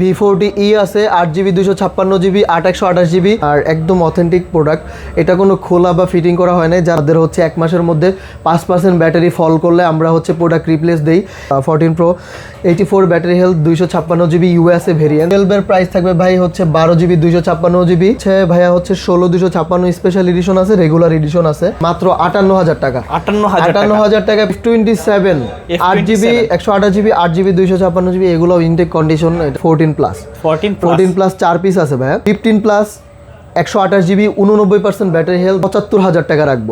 V forty ই আছে আট GB দুশো ছাপ্পান্ন জিবি আট একশো আঠাশ জিবি আর একদম অথেন্টিক প্রোডাক্ট এটা কোনো খোলা বা ফিটিং করা হয় না যাদের হচ্ছে এক মাসের মধ্যে পাঁচ পার্সেন্ট ব্যাটারি ফল করলে আমরা হচ্ছে প্রোডাক্ট রিপ্লেস দিই fourteen pro eighty four battery health দুইশো ছাপ্পান্ন জিবি ইউএসএ ভেরিয়েন্ট টুয়েলভের প্রাইস থাকবে ভাই হচ্ছে বারো জিবি দুইশো ছাপ্পান্ন জিবি হচ্ছে ভাইয়া হচ্ছে ষোলো দুশো ছাপ্পান্ন স্পেশাল এডিশন আছে রেগুলার এডিশন আছে মাত্র আটান্ন হাজার টাকা। আটান্ন হাজার আটান্ন হাজার টাকা টোয়েন্টি সেভেন আট জিবি একশো আঠাশ জিবি আট জিবি দুইশো ছাপ্পান্ন জিবি এগুলো intact condition fourteen plus fourteen fourteen plus চার পিস আছে ভাইয়া। ফিফটিন প্লাস একশো আঠাশ জিবি উননব্বই পার্সেন্ট ব্যাটারি হেলথ পঁচাত্তর হাজার টাকা রাখব।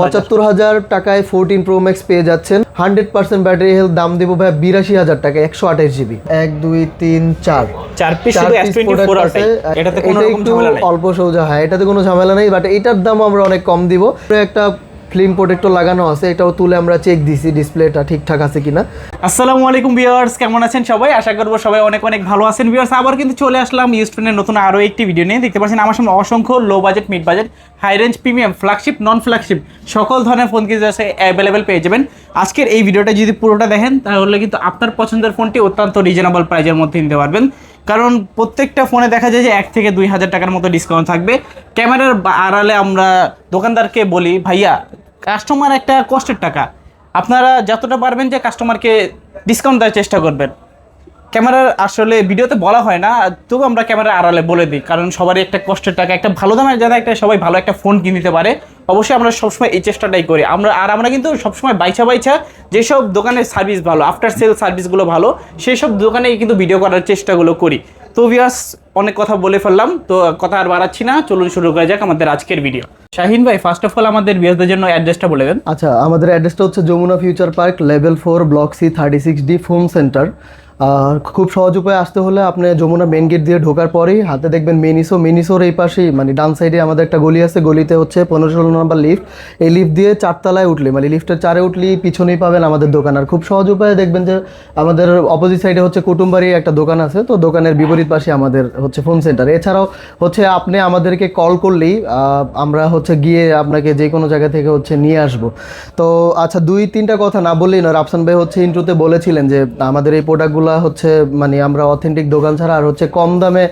পঁচাত্তর হাজার। টাকায় ফোরটিন প্রো ম্যাক্স পেয়ে যাচ্ছেন। হান্ড্রেড পার্সেন্ট ব্যাটারি হেলথ দাম দেবো ভাই বিরাশি হাজার টাকা একশো আঠাশ জিবি এক দুই তিন চার। চার পিস আছে। এটা একটু অল্প সৌজা হয় এটাতে কোনো ঝামেলা নেই বাট এটার দাম আমরা অনেক কম দিব। একটা ফিল্ম প্রোটেক্টর লাগানো আছে, এটাও তুলে আমরা চেক দিছি ডিসপ্লেটা ঠিকঠাক আছে কিনা। আসসালামু আলাইকুম ভিউয়ার্স কেমন আছেন সবাই? আশা করব সবাই অনেক অনেক ভালো আছেন। ভিউয়ার্স আবার কিন্তু চলে আসলাম ইউস্টনের নতুন আরও একটি ভিডিও নিয়ে। দেখতে পাচ্ছেন আমার সামনে অসংখ্য low budget mid budget high range premium flagship non flagship সকল ধরনের ফোন কিন্তু অ্যাভেলেবেল পেয়ে যাবেন। আজকের এই ভিডিওটা যদি পুরোটা দেখেন, তাহলে কিন্তু আপনার পছন্দের ফোনটি অত্যন্ত রিজনেবল প্রাইজের মধ্যে নিতে পারবেন। কারণ প্রত্যেকটা ফোনে দেখা যায় যে এক থেকে দুই হাজার টাকার মতো ডিসকাউন্ট থাকবে। ক্যামেরার আড়ালে আমরা দোকানদারকে বলি, ভাইয়া কাস্টমার একটা কষ্টের টাকা। আপনারা যতটা পারবেন যে কাস্টমারকে ডিসকাউন্ট দেওয়ার চেষ্টা করবেন। ক্যামেরার আসলে ভিডিওতে বলা হয় না, তবু আমরা ক্যামেরার আড়ালে বলে দিই, কারণ সবারই একটা কষ্টের টাকা, একটা ভালো দামের যাতে একটা সবাই ভালো একটা ফোন কিনে নিতে পারে। অবশ্যই আমরা সবসময় এই চেষ্টাটাই করি। আমরা, আর আমরা কিন্তু সবসময় বাইছা বাইছা যেসব দোকানের সার্ভিস ভালো আফটার সেল সার্ভিসগুলো ভালো সেই সব দোকানেই কিন্তু ভিডিও করার চেষ্টাগুলো করি। তো ভিয়াস অনেক কথা বলে ফেললাম, তো কথা আর বাড়াচ্ছি না, চলুন শুরু করা যাক আমাদের আজকের ভিডিও শাহিন ভাই ফার্স্ট অফ অল আমাদের বিয়াসদের জন্য অ্যাড্রেসটা বলে দেন। আচ্ছা আমাদের অ্যাড্রেসটা হচ্ছে Jamuna Future Park level four block C thirty six D phone centre খুব সহজ উপায়ে আসতে হলে আপনি যমুনা মেন গেট দিয়ে ঢোকার পরেই হাতে দেখবেন মিনিসো। মিনিসোর এই পাশেই মানে ডান সাইডে আমাদের একটা গলি আছে, গলিতে হচ্ছে পনেরো ষোলো নম্বর লিফট এই লিফট দিয়ে চারতলায় উঠলে মানে লিফটের চারে উঠলি পিছনেই পাবেন আমাদের দোকান। আর খুব সহজ উপায়ে দেখবেন যে আমাদের অপোজিট সাইডে হচ্ছে কুটুম্বারি একটা দোকান আছে, তো দোকানের বিপরীত পাশে আমাদের হচ্ছে ফোন সেন্টার এছাড়াও হচ্ছে আপনি আমাদেরকে কল করলেই আমরা হচ্ছে গিয়ে আপনাকে যে কোনো জায়গা থেকে হচ্ছে নিয়ে আসব। তো আচ্ছা দুই তিনটা কথা না বললেই না রাফসান ভাই হচ্ছে ইন্ট্রোতে বলেছিলেন যে আমাদের এই প্রোডাক্টগুলো হচ্ছে মানে আমরা অথেন্টিক দোকান ছাড়া আর হচ্ছে কম দামে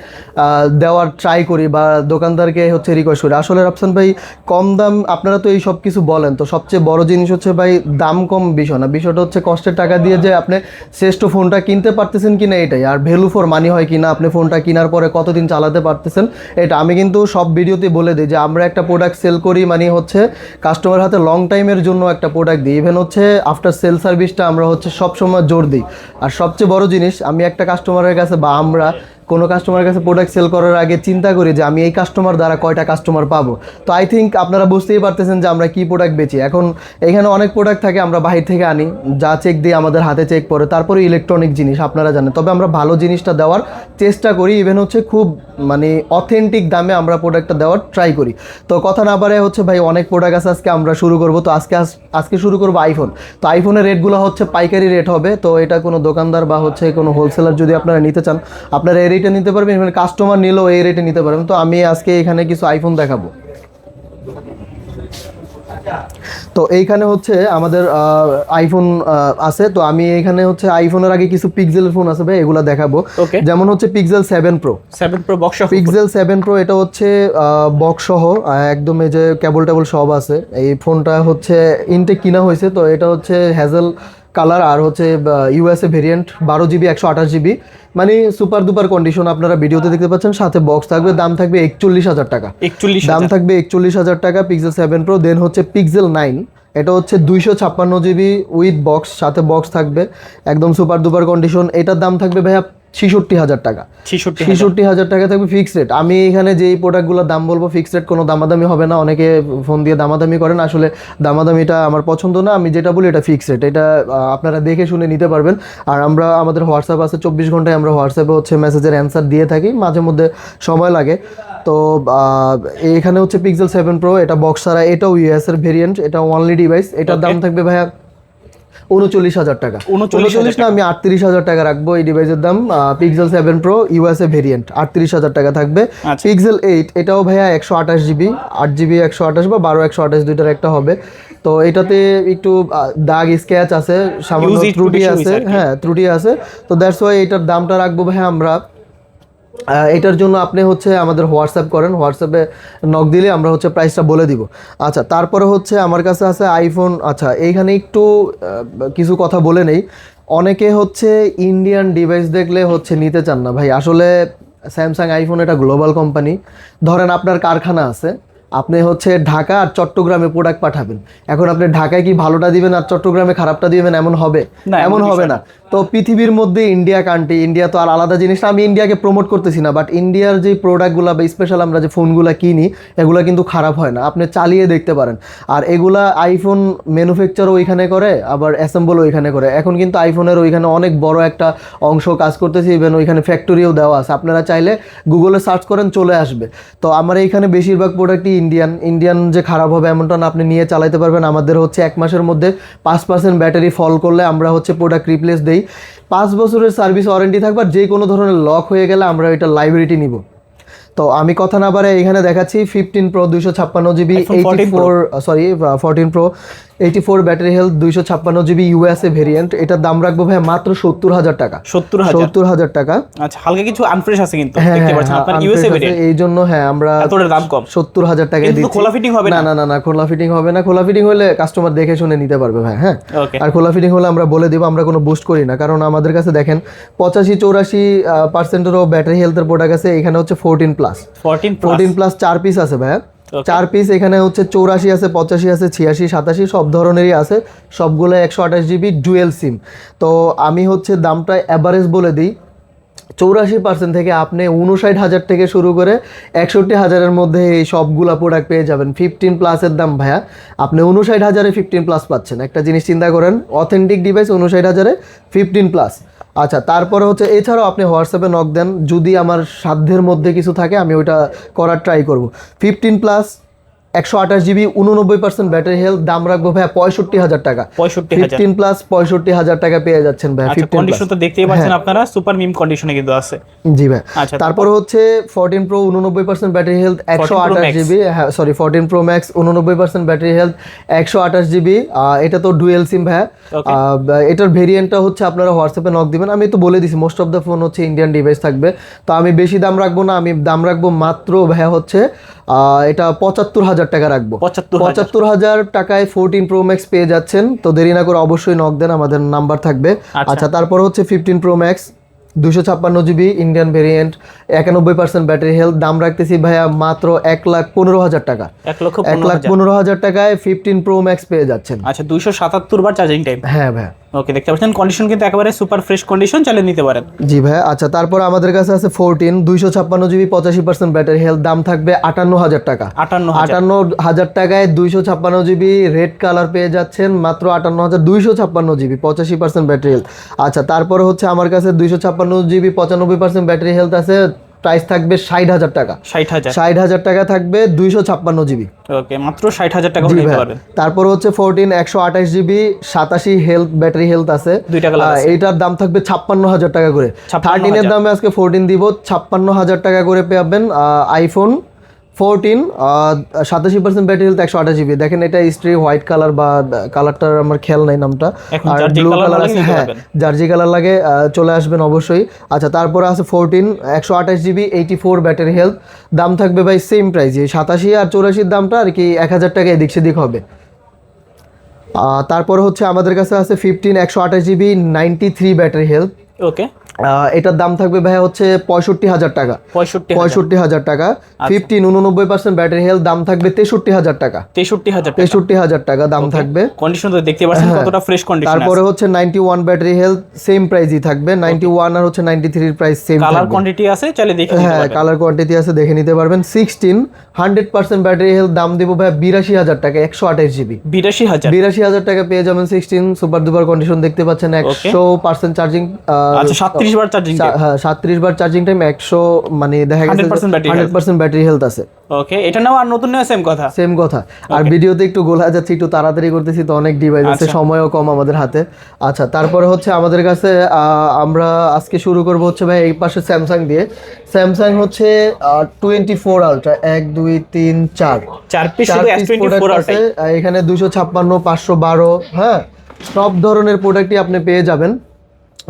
দেওয়ার ট্রাই করি বা দোকানদারকে হচ্ছে রিকোয়েস্ট করি। আসলে রাফসান ভাই, কম দাম আপনারা তো এই সব কিছু বলেন, তো সবচেয়ে বড় জিনিস হচ্ছে ভাই দাম কম বিষয় না। বিষয়টা হচ্ছে কষ্টের টাকা দিয়ে যে আপনি শ্রেষ্ঠ ফোনটা কিনতে পারতেছেন কিনা এটাই। আর ভ্যালু ফর মানি হয় কিনা, আপনি ফোনটা কেনার পরে কতদিন চালাতে পারতেছেন, এটা আমি কিন্তু সব ভিডিওতে বলে দিই যে আমরা একটা প্রোডাক্ট সেল করি মানে হচ্ছে কাস্টমার হাতে লং টাইমের জন্য একটা প্রোডাক্ট দিই। ইভেন হচ্ছে আফটার সেল সার্ভিসটা আমরা হচ্ছে সবসময় জোর দিই। আর সবচেয়ে বড় জিনিস আমি একটা কাস্টমারের কাছে বা আমরা কোনো কাস্টমারের কাছে প্রোডাক্ট সেল করার আগে চিন্তা করি যে আমি এই কাস্টমার দ্বারা কয়টা কাস্টমার পাবো। তো আই থিঙ্ক আপনারা বুঝতেই পারতেছেন যে আমরা কী প্রোডাক্ট বেচি। এখন এখানে অনেক প্রোডাক্ট থাকে, আমরা বাহির থেকে আনি, যা চেক দিয়ে আমাদের হাতে চেক পড়ে, তারপরে ইলেকট্রনিক জিনিস আপনারা জানেন। তবে আমরা ভালো জিনিসটা দেওয়ার চেষ্টা করি ইভেন হচ্ছে খুব মানে অথেন্টিক দামে আমরা প্রোডাক্টটা দেওয়ার ট্রাই করি। তো কথা না পারে হচ্ছে ভাই, অনেক প্রোডাক্ট আছে আজকে আমরা শুরু করব। তো আজকে আজকে শুরু করব আইফোন তো আইফোনের রেটগুলো হচ্ছে পাইকারি রেট হবে। তো এটা কোনো দোকানদার বা হচ্ছে কোনো হোলসেলার যদি আপনারা নিতে চান, আপনারা এই রেটে নিতে পারবেন ইভেন কাস্টমার নিলেও এই রেটে নিতে পারবেন। তো আমি আজকে এখানে কিছু আইফোন দেখাবো। তো এইখানে হচ্ছে আমাদের আইফোন আছে। তো আমি এখানে হচ্ছে আইফোনের আগে কিছু পিক্সেলের ফোন আছে ভাই এগুলা দেখাবো। যেমন হচ্ছে Pixel seven pro seven pro box Pixel seven pro এটা হচ্ছে বক্স সহ একদম এই যে কেবল টেবল সব আছে। এই ফোনটা হচ্ছে ইনটেক কিনা হয়েছে তো এটা হচ্ছে হ্যাজেল কালার আর হচ্ছে ইউএসএ ভেরিয়েন্ট বারো জিবি একশো আঠাশ জিবি মানে সুপার দুপার কন্ডিশন আপনারা ভিডিওতে দেখতে পাচ্ছেন সাথে বক্স থাকবে দাম থাকবে একচল্লিশ হাজার টাকা। একচল্লিশ দাম থাকবে একচল্লিশ হাজার টাকা পিক্সেল সেভেন প্রো দেন হচ্ছে পিক্সেল নাইন এটা হচ্ছে দুইশো ছাপ্পান্ন জিবি উইথ বক্স সাথে বক্স থাকবে একদম সুপার দুপার কন্ডিশন এটার দাম থাকবে ভাইয়া ছিষট্টি হাজার টাকা। ছিষট্টি হাজার। টাকা থাকবে ফিক্স রেট আমি এখানে যেই প্রোডাক্টগুলোর দাম বলব ফিক্স রেট কোনো দামাদামি হবে না। অনেকে ফোন দিয়ে দামাদামি করেন। আসলে দামাদামিটা আমার পছন্দ না। আমি যেটা বলি এটা ফিক্স রেট এটা আপনারা দেখে শুনে নিতে পারবেন। আর আমরা আমাদের হোয়াটসঅ্যাপ আছে চব্বিশ ঘন্টায় আমরা হোয়াটসঅ্যাপে হচ্ছে মেসেজের অ্যান্সার দিয়ে থাকি। মাঝে মধ্যে সময় লাগে। তো এখানে হচ্ছে পিক্সেল সেভেন প্রো এটা বক্স ছাড়া এটাও ইউএস এর ভেরিয়েন্ট এটা অনলি ডিভাইস এটার দাম থাকবে ভাইয়া উনচল্লিশ হাজার টাকা। উনচল্লিশ না আমি আটত্রিশ হাজার টাকা রাখব এই ডিভাইসের দাম। Pixel seven pro USA variant আটত্রিশ হাজার টাকা থাকবে। আচ্ছা। পিক্সেল এইট এটাও ভাইয়া একশো আঠাশ জিবি আট জিবি একশো আঠাশ বা বারো একশো আঠাশ দুইটার একটা হবে। তো এটাতে একটু দাগ স্ক্যাচ আছে সামান্য ত্রুটি আছে। হ্যাঁ ত্রুটি আছে। তো দ্যাটস ওয়াই এটার দামটা রাখব ভাইয়া আমরা। এটার জন্য আপনি হচ্ছে আমাদের হোয়াটসঅ্যাপ করেন হোয়াটসঅ্যাপে নক দিলে আমরা হচ্ছে প্রাইসটা বলে দিব। আচ্ছা তারপরে হচ্ছে আমার কাছে আছে আইফোন আচ্ছা এইখানে একটু কিছু কথা বলে নেই। অনেকে হচ্ছে ইন্ডিয়ান ডিভাইস দেখলে হচ্ছে নিতে চান না। ভাই আসলে স্যামসাং আইফোন এটা গ্লোবাল কোম্পানি ধরেন আপনার কারখানা আছে আপনি হচ্ছে ঢাকা আর চট্টগ্রামে প্রোডাক্ট পাঠাবেন। এখন আপনি ঢাকায় কি ভালোটা দিবেন আর চট্টগ্রামে খারাপটা দিবেন? এমন হবে। এমন হবে না। তো পৃথিবীর মধ্যে ইন্ডিয়া কান্ট্রি ইন্ডিয়া তো আর আলাদা জিনিস না, আমি ইন্ডিয়াকে প্রমোট করতেছি না বাট ইন্ডিয়ার যে প্রোডাক্টগুলো বা স্পেশাল আমরা যে ফোনগুলো কিনি, এগুলো কিন্তু খারাপ হয় না, আপনি চালিয়ে দেখতে পারেন। আর এগুলা আইফোন ম্যানুফ্যাকচারও ওইখানে করে, আবার অ্যাসেম্বলও ওইখানে করে। এখন কিন্তু আইফোনের ওইখানে অনেক বড় একটা অংশ কাজ করতেছে ইভেন ওইখানে ফ্যাক্টরিও দেওয়া আছে। আপনারা চাইলে গুগলে সার্চ করেন, চলে আসবে। তো আমার এইখানে বেশিরভাগ প্রোডাক্টই ইন্ডিয়ান ইন্ডিয়ান যে খারাপ হবে এমনটা না, আপনি নিয়ে চালাতে পারবেন। আমাদের হচ্ছে এক মাসের মধ্যে পাঁচ পার্সেন্ট ব্যাটারি ফল করলে আমরা হচ্ছে প্রোডাক্ট রিপ্লেস দেই। পাঁচ বছরের সার্ভিস ওয়ারেন্টি থাকবে আর যে কোনো ধরনের লক হয়ে গেলে আমরা ওইটা লাইব্রেরিটি নিব। তো আমি কথা না বারে এখানে দেখাচ্ছি ফিফটিন প্রো দুইশো ছাপ্পান্ন GB eighty four sorry fourteen pro eighty four battery health দুইশো ছাপ্পান্ন জিবি ইউএসএ ভেরিয়েন্ট এটার দাম রাখব ভাই মাত্র সত্তর হাজার টাকা। সত্তর সত্তর হাজার টাকা। আচ্ছা হালকা কিছু আনফ্রেশ আছে কিন্তু হ্যাঁ হ্যাঁ এই জন্য হ্যাঁ আমরা দাম কম। সত্তর হাজার টাকা দিচ্ছি। খোলা ফিটিং হবে না? না না না না খোলা ফিটিং হবে না। খোলা ফিটিং হলে কাস্টমার দেখে শুনে নিতে পারবে ভাই হ্যাঁ? আর খোলা ফিটিং হলে আমরা বলে দিব আমরা কোনো বুস্ট করি না। কারণ আমাদের কাছে দেখেন পঁচাশি চৌরাশি পার্সেন্টেরও ব্যাটারি হেলথের প্রোডাক্ট আছে। এখানে হচ্ছে fourteen plus fourteen fourteen plus চার পিস আছে ভাইয়া। চার পিস এখানে হচ্ছে চৌরাশি আছে পঁচাশি আছে ছিয়াশি সাতাশি সব ধরনেরই আছে। সবগুলো একশো আঠাশ জিবি ডুয়েল সিম তো আমি হচ্ছে দামটা অ্যাভারেজ বলে দিই। চৌরাশি পার্সেন্ট থেকে আপনি উনষাট হাজার থেকে শুরু করে একষট্টি হাজারের মধ্যে এই সবগুলা প্রোডাক্ট পেয়ে যাবেন। ফিফটিন প্লাসের দাম ভাইয়া। আপনি উনষাট হাজারে ফিফটিন প্লাস পাচ্ছেন। একটা জিনিস চিন্তা করেন অথেন্টিক ডিভাইস উনষাট হাজারে ফিফটিন প্লাস আচ্ছা তারপরে হচ্ছে এছাড়াও আপনি হোয়াটসঅ্যাপে নক দেন, যদি আমার সাধ্যের মধ্যে কিছু থাকে, আমি ওইটা করার ট্রাই করব। ফিফটিন প্লাস একশো আঠাশ জিবি উননব্বই পার্সেন্ট ব্যাটারি হেলথ দাম রাখব ভাইয়া পঁয়ষট্টি হাজার টাকা। পঁয়ষট্টি ফিফটিন প্লাস পঁয়ষট্টি হাজার টাকা পেয়ে যাচ্ছেন আচ্ছা কন্ডিশন তো দেখতেই পাচ্ছেন আপনারা সুপার মিম কন্ডিশনে কিন্তু আছে। জি ভাই আচ্ছা তারপর হচ্ছে ফোরটিন প্রো উননব্বই পার্সেন্ট ব্যাটারি হেলথ একশো আঠাশ জিবি হ্যাঁ সরি ফোরটিন প্রো ম্যাক্স উননব্বই পার্সেন্ট ব্যাটারি হেলথ একশো আঠাশ জিবি। এটা তো ডুয়েল সিম আহ, এটার ভেরিয়েন্টটা হচ্ছে আপনারা হোয়াটসঅ্যাপে নক দিবেন। আমি তো বলে দিছি মোস্ট অফ দ্য ফোন হচ্ছে ইন্ডিয়ান ডিভাইস থাকবে। তো আমি বেশি দাম রাখব না আমি দাম রাখব মাত্র ভাইয়া হচ্ছে এটা পঁচাত্তর হাজার টাকা রাখব। পঁচাত্তর হাজার। টাকায় ফোরটিন প্রো ম্যাক্স পেয়ে যাচ্ছেন। তো দেরি না করে অবশ্যই নক দেন আমাদের নাম্বার থাকবে। আচ্ছা। আচ্ছা তারপর হচ্ছে ফিফটিন প্রো ম্যাক্স দুশো ছাপ্পান্ন জিবি ইন্ডিয়ান ভেরিয়েন্ট একানব্বই পার্সেন্ট ব্যাটারি হেলথ দাম রাখতেছি ভাইয়া মাত্র এক লাখ পনেরো হাজার টাকা। এক লক্ষ এক লাখ পনেরো হাজার টাকায় ফিফটিন প্রো ম্যাক্স পেয়ে যাচ্ছেন। আচ্ছা দুইশো সাতাত্তর বার চার্জিং টাইম হ্যাঁ ভাইয়া। ওকে দেখতে পাচ্ছেন কন্ডিশন কিন্তু একেবারে সুপার ফ্রেশ কন্ডিশন চালিয়ে নিতে পারেন। জি ভাই আচ্ছা তারপর আমাদের কাছে আছে ফোরটিন দুইশো ছাপ্পান্ন জিবি পঁচাশি পার্সেন্ট ব্যাটারি হেলথ দাম থাকবে আটান্ন হাজার টাকা। আটান্ন আটান্ন হাজার টাকায় দুইশো ছাপ্পান্ন জিবি রেড কালার পেয়ে যাচ্ছেন মাত্র আটান্ন হাজার দুইশো ছাপ্পান্ন জিবি পঁচাশি পার্সেন্ট ব্যাটারি হেলথ আচ্ছা তারপরে হচ্ছে আমার কাছে দুইশো ছাপ্পান্ন জিবি পঁচানব্বই পার্সেন্ট ব্যাটারি হেলথ আছে। প্রাইস থাকবে ষাট হাজার টাকা। ষাট হাজার। ষাট হাজার টাকা থাকবে দুইশো ছাপ্পান্ন জিবি। ওকে মাত্র ষাট হাজার টাকা তারপর হচ্ছে ফোরটিন একশো আঠাশ জিবি সাতাশি হেলথ ব্যাটারি হেলথ আছে। এটার এইটার দাম থাকবে ছাপ্পান্ন হাজার টাকা করে। 56,000 থার্টিনের দামে আজকে ফোরটিন দিব ছাপ্পান্ন হাজার টাকা করে পেয়ে পাবেন আইফোন ফোরটিন সাতাশি পার্সেন্ট ব্যাটারি হেলথ একশো আঠাশ জিবি দেখেন এটা স্ট্রি হোয়াইট কালার বা কালারটার আমার খেয়াল নাই নামটা। আর ব্লু কালার আছে হ্যাঁ জার্জি কালার লাগে চলে আসবেন অবশ্যই। আচ্ছা তারপরে আছে ফোরটিন একশো আঠাশ GB eighty four battery health দাম থাকবে ভাই সেম প্রাইসে সাতাশি আর চৌরাশির দামটা আর কি এক হাজার টাকা এদিক সেদিক হবে। তারপরে হচ্ছে আমাদের কাছে আছে ফিফটিন একশো আঠাশ GB ninety three battery health okay এটার দাম থাকবে ভাই হচ্ছে পঁয়ষট্টি হাজার টাকা। পঁয়ষট্টি হাজার। পঁয়ষট্টি হাজার টাকা। আচ্ছা। ফিফটিন উননব্বই পার্সেন্ট ব্যাটারি হেলথ দাম থাকবে তেষট্টি হাজার টাকা। তেষট্টি হাজার তেষট্টি হাজার টাকা দাম থাকবে। কন্ডিশন তো দেখতে পাচ্ছেন কতটা ফ্রেশ কন্ডিশন তারপরে হচ্ছে ninety one battery health same প্রাইসই থাকবে। নাইনটি ওয়ান আর হচ্ছে নাইনটি থ্রির প্রাইস সেম কালার কোয়ান্টিটি আছে চাইলে দেখে নিতে হ্যাঁ কালার কোয়ান্টিটি আছে দেখে নিতে পারবেন। Sixteen hundred percent battery health দাম দিব ভাই বিরাশি হাজার টাকা একশো আঠাশ জিবি। বিরাশি হাজার। বিরাশি হাজার টাকা পেয়ে যাবেন সিক্সটিন সুপার দুপার কন্ডিশন দেখতে পাচ্ছেন একশো পার্সেন্ট চার্জিং আচ্ছা সাতত্রিশ বার চার্জিং হ্যাঁ সাতত্রিশ বার চার্জিং টাইম একশো মানে দেখা গেছে 100% হান্ড্রেড পার্সেন্ট ব্যাটারি হেলথ আছে। ওকে এটা নাও আর নতুন নেওয়া সেম কথা। সেম কথা। আর ভিডিওতে একটু গোলা যাচ্ছে একটু তাড়াতাড়ি করতেছি তো অনেক ডিভাইস আছে আচ্ছা। সময়ও কম আমাদের হাতে। আচ্ছা তারপরে হচ্ছে আমাদের কাছে আমরা আজকে শুরু করব হচ্ছে ভাই এই পাশে স্যামসাং দিয়ে। স্যামসাং হচ্ছে টোয়েন্টি ফোর আলট্রা এক দুই তিন চার। চার পিস আছে এখানে দুশো ছাপ্পান্ন পাঁচশো বারো হ্যাঁ? সব ধরনের প্রোডাক্টই আপনি পেয়ে যাবেন।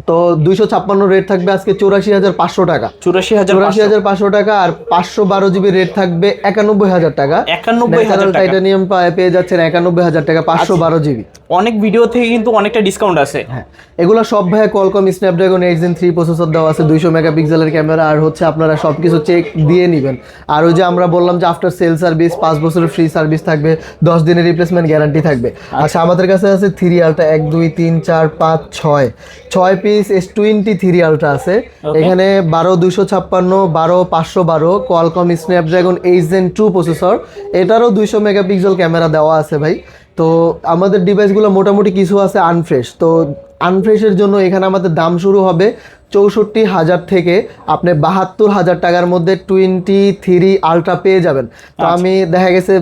তো দুইশো ছাপ্পান্ন রেট থাকবে আজকে চৌরাশি হাজার পাঁচশো টাকা। চুরাশি হাজার চৌরাশি হাজার পাঁচশো টাকা আর পাঁচশো বারো জিবি রেট থাকবে একানব্বই হাজার টাকা। একানব্বই হাজার আচ্ছা। টাইটানিয়াম পেয়ে যাচ্ছেন একানব্বই হাজার টাকা পাঁচশো বারো জিবি। অনেক ভিডিও থেকে কিন্তু অনেকটা ডিসকাউন্ট আছে। হ্যাঁ। এগুলো সব ভাইয়া Qualcomm Snapdragon eight gen three processor দেওয়া আছে দুইশো মেগাপিক্সেলের ক্যামেরা আর হচ্ছে আপনারা সব কিছু চেক দিয়ে নেবেন। আর ওই যে আমরা বললাম যে আফটার সেল সার্ভিস পাঁচ বছরের ফ্রি সার্ভিস থাকবে দশ দিনের রিপ্লেসমেন্ট গ্যারান্টি থাকবে। আচ্ছা। আমাদের কাছে আছে থ্রি আলটা এক দুই তিন চার পাঁচ ছয়। ছয় piece S twenty three ultra আছে। এখানে বারো দুইশো ছাপ্পান্ন বারো পাঁচশো বারো Qualcomm Snapdragon eight gen two processor এটারও দুইশো মেগাপিক্সেল ক্যামেরা দেওয়া আছে ভাই। তো আমাদের ডিভাইসগুলো মোটামুটি কিছু আছে আনফ্রেশ তো আনফ্রেশের জন্য এখানে আমাদের দাম শুরু হবে চৌষট্টি হাজার থেকে আপনি বাহাত্তর হাজার টাকার মধ্যে টোয়েন্টি থ্রি আলট্রা পেয়ে যাবেন। তো আমি দেখা গেছে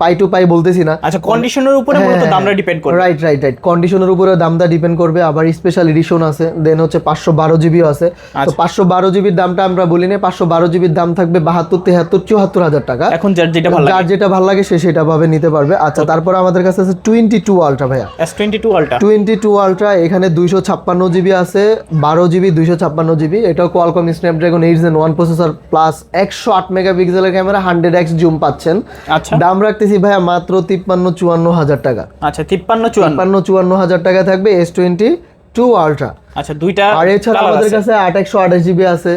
পাই টু পাই বলতেছি না। আচ্ছা কন্ডিশনের উপরে হ্যাঁ, মূলত দামটা ডিপেন্ড করবে। রাইট রাইট রাইট কন্ডিশনের উপরে দামটা ডিপেন্ড করবে। আবার স্পেশাল এডিশন আছে। দেন হচ্ছে পাঁচশো বারো জিবিও আছে। তো আচ্ছা। পাঁচশো বারো জিবির দামটা আমরা বলি না পাঁচশো বারো জিবির দাম থাকবে বাহাত্তর তেহাত্তর চুয়াত্তর হাজার টাকা। এখন যার যেটা ভালো যার যেটা ভালো লাগে সে সেটা ভাবে নিতে পারবে। আচ্ছা তারপর আমাদের কাছে আছে টোয়েন্টি টু আলট্রা ভাইয়া। Twenty two ultra twenty two ultra এখানে দুইশো ছাপ্পান্ন জিবি আছে বারো জিবি দুইশো ছাপ্পান্ন জিবি এটাও Qualcomm Snapdragon eight gen one processor plus একশো আট মেগাপিক্সেলের ক্যামেরা হান্ড্রেড এক্স জুম পাচ্ছেন। আচ্ছা। দাম রাখতেছি ভাইয়া মাত্র তিপ্পান্ন চুয়ান্ন হাজার টাকা। আচ্ছা তিপ্পান্ন চুয়ান্ন। চুয়ান্ন হাজার টাকা থাকবে এস টোয়েন্টি টু আলট্রা আচ্ছা দুইটা আর এছাড়া আমাদের কাছে আট একশো আঠাশ জিবি আছে।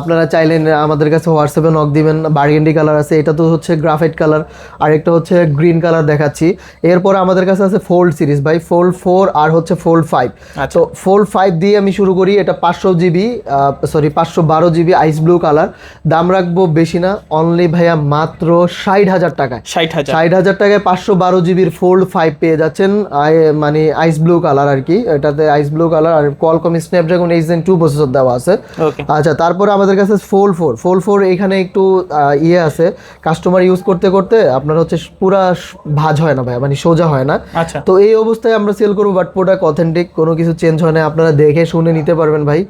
আপনারা চাইলে আমাদের কাছে হোয়াটসঅ্যাপে নক দিবেন বার্গেন্ডি কালার আছে এটা তো হচ্ছে গ্রাফাইট কালার আর একটা হচ্ছে গ্রিন কালার দেখাচ্ছি। এরপরে আমাদের কাছে আছে ফোল্ড সিরিজ ভাই ফোল্ড ফোর আর হচ্ছে ফোল্ড ফাইভ আচ্ছা। তো ফোল্ড ফাইভ দিয়ে আমি শুরু করি এটা পাঁচশো জিবি সরি পাঁচশো বারো জিবি আইস ব্লু কালার দাম রাখব বেশি না অনলি ভাইয়া মাত্র ষাট হাজার টাকায়। ষাট হাজার। ষাট হাজার টাকায় পাঁচশো বারো জিবির ফোল্ড ফাইভ পেয়ে যাচ্ছেন মানে আইস ব্লু কালার আর কি। এটাতে আইস ব্লু কালার আর Qualcomm Snapdragon eight gen two processor দেওয়া আছে। আচ্ছা তারপরে আমাদের কাছে ফোল ফোর ফোল ফোর এখানে একটু ইয়ে আছে। কাস্টমার ইউজ করতে করতে আপনার হচ্ছে পুরা ভাজ হয় না ভাই মানে সোজা হয় না। আচ্ছা। তো এই অবস্থায় আমরা সেল করব বাট প্রোডাক্ট অথেন্টিক কোনো কিছু চেঞ্জ হয় না। আপনারা দেখে শুনে নিতে পারবেন ভাই।